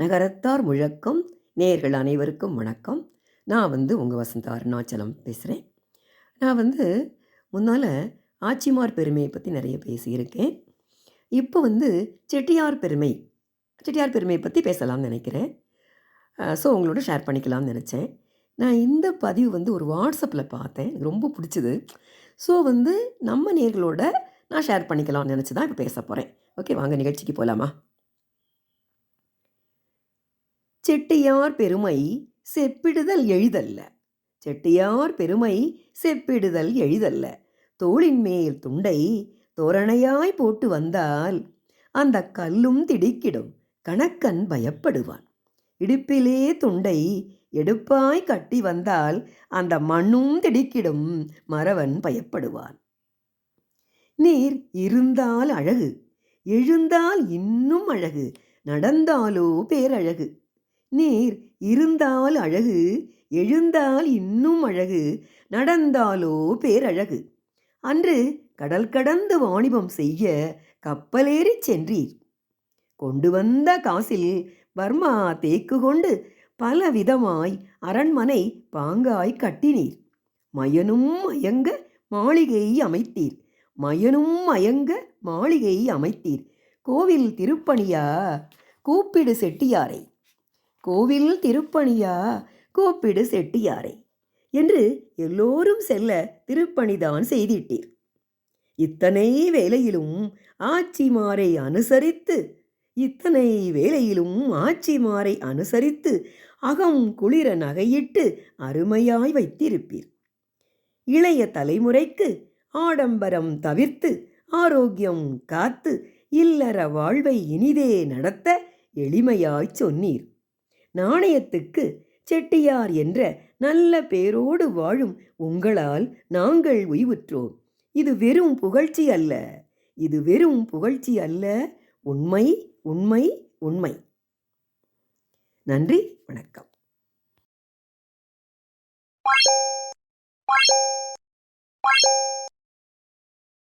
நகரத்தார் முழக்கம் நேயர்கள் அனைவருக்கும் வணக்கம். நான் வந்து உங்கள் வசந்த அருணாச்சலம் பேசுகிறேன் நான் வந்து முன்னால் ஆச்சிமார் பெருமையை பற்றி நிறைய பேசியிருக்கேன். இப்போ வந்து செட்டியார் பெருமை செட்டியார் பெருமையை பற்றி பேசலாம்னு நினைக்கிறேன். ஸோ உங்களோட ஷேர் பண்ணிக்கலாம்னு நினச்சேன். நான் இந்த பதிவு வந்து ஒரு வாட்ஸ்அப்பில் பார்த்தேன். எனக்கு ரொம்ப பிடிச்சது. ஸோ வந்து நம்ம நேர்களோட நான் ஷேர் பண்ணிக்கலாம்னு நினச்சி தான் இப்போ பேச போகிறேன் ஓகே வாங்க நிகழ்ச்சிக்கு போகலாமா செட்டியார் பெருமை செப்பிடுதல் எளிதல்ல செட்டியார் பெருமை செப்பிடுதல் எளிதல்ல தோளின் மேல் துண்டை தோரணையாய் போட்டு வந்தால் அந்த கல்லும் திடுக்கிடும் கணக்கன் பயப்படுவான். இடுப்பிலே துண்டை எடுப்பாய் கட்டி வந்தால் அந்த மண்ணும் திடுக்கிடும் மறவன் பயப்படுவான். நீர் இருந்தால் அழகு எழுந்தால் இன்னும் அழகு நடந்தாலோ பேரழகு. நீர் இருந்தால் அழகு எழுந்தால் இன்னும் அழகு நடந்தாலோ பேரழகு. அன்று கடல் கடந்து வாணிபம் செய்ய கப்பலேறி சென்றீர். கொண்டு வந்த காசில் பர்மா தேக்கு கொண்டு பல விதமாய் அரண்மனை பாங்காய் கட்டினீர். மயனும் மயங்க மாளிகை அமைத்தீர். மயனும் மயங்க மாளிகை அமைத்தீர். கோவில் திருப்பணியா? கூப்பிடு செட்டியாரை. கோவில் திருப்பணியா? கூப்பிடு செட்டியாரை என்று எல்லோரும் செல்ல திருப்பணிதான் செய்திட்டீர். இத்தனை வேலையிலும் ஆட்சிமாரை அனுசரித்து இத்தனை வேலையிலும் ஆட்சிமாரை அனுசரித்து அகம் குளிர நகையிட்டு அருமையாய் வைத்திருப்பீர். இளைய தலைமுறைக்கு ஆடம்பரம் தவிர்த்து ஆரோக்கியம் காத்து இல்லற வாழ்வை இனிதே நடத்த எளிமையாய் சொன்னீர். நாணயத்துக்கு செட்டியார் என்ற நல்ல பேரோடு வாழும் உங்களால் நாங்கள் உய்வுற்றோம். இது வெறும் புகழ்ச்சி அல்ல. இது வெறும் புகழ்ச்சி அல்ல. உண்மை உண்மை உண்மை. நன்றி வணக்கம்.